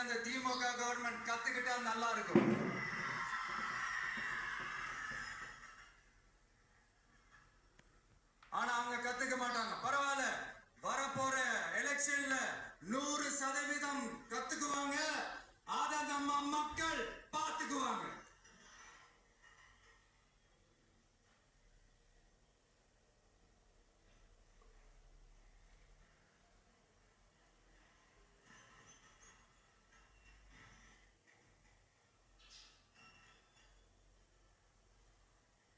இந்த திமுக கவர்மெண்ட் கத்துக்கிட்டா நல்லா இருக்கும். ஆனா அவங்க கத்துக்க மாட்டாங்க. பரவாயில்ல. வரப்போற எலெக்ஷன்ல நூறு சதவீதம் கத்துக்குவாங்க.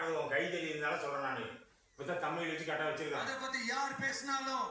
காட்டுறது உன் இருந்தாலும் சொல்றேன் நான். இப்பதான் தமிழ் வச்சு கரெக்டாக வச்சிருக்காங்க அதை பத்தி யார் பேசினாலும்